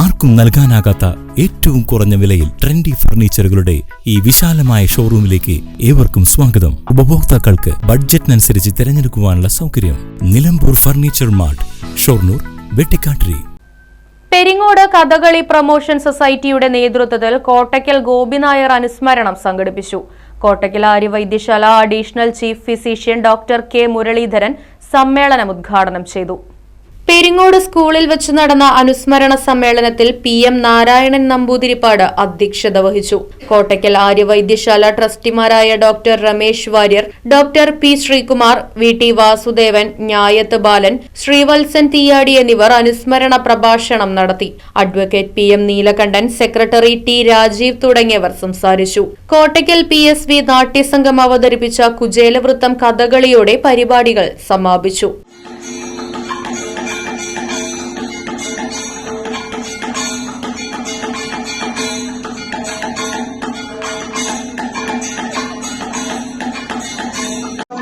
ആർക്കും നൽകാനാകാത്ത ഏറ്റവും കുറഞ്ഞ വിലയിൽ ട്രെൻഡി ഫർണിച്ചറുകളുടെ ഈ വിശാലമായ ഷോറൂമിലേക്ക് ഏവർക്കും സ്വാഗതം. ഉപഭോക്താക്കൾക്ക് ബഡ്ജറ്റിനനുസരിച്ച് തിരഞ്ഞെടുക്കുവാനുള്ള സൗകര്യം Nilambur furniture mart Shoranur Vettikattiri. Peringode Kathakali promotion സൊസൈറ്റിയുടെ നേതൃത്വത്തിൽ കോട്ടയ്ക്കൽ ഗോപിനായർ അനുസ്മരണം സംഘടിപ്പിച്ചു. Kottakkal Aryavaidyasala additional chief physician doctor K Muraleedharan സമ്മേളനം ഉദ്ഘാടനം ചെയ്തു. പെരിങ്ങോട് സ്കൂളിൽ വെച്ച് നടന്ന അനുസ്മരണ സമ്മേളനത്തിൽ പി എം നാരായണൻ നമ്പൂതിരിപ്പാട് അധ്യക്ഷത വഹിച്ചു. Kottakkal Aryavaidyasala ട്രസ്റ്റിമാരായ doctor Ramesh Warrier doctor P Sreekumar V T Vasudevan Njayath Balan Sreevalsan Theeyadi എന്നിവർ അനുസ്മരണ പ്രഭാഷണം നടത്തി. Advocate P M Neelakandan secretary T Rajeev തുടങ്ങിയവർ സംസാരിച്ചു. കോട്ടയ്ക്കൽ പി എസ് വി നാട്യസംഘം അവതരിപ്പിച്ച കുചേലവൃത്തം കഥകളിയോടെ പരിപാടികൾ സമാപിച്ചു.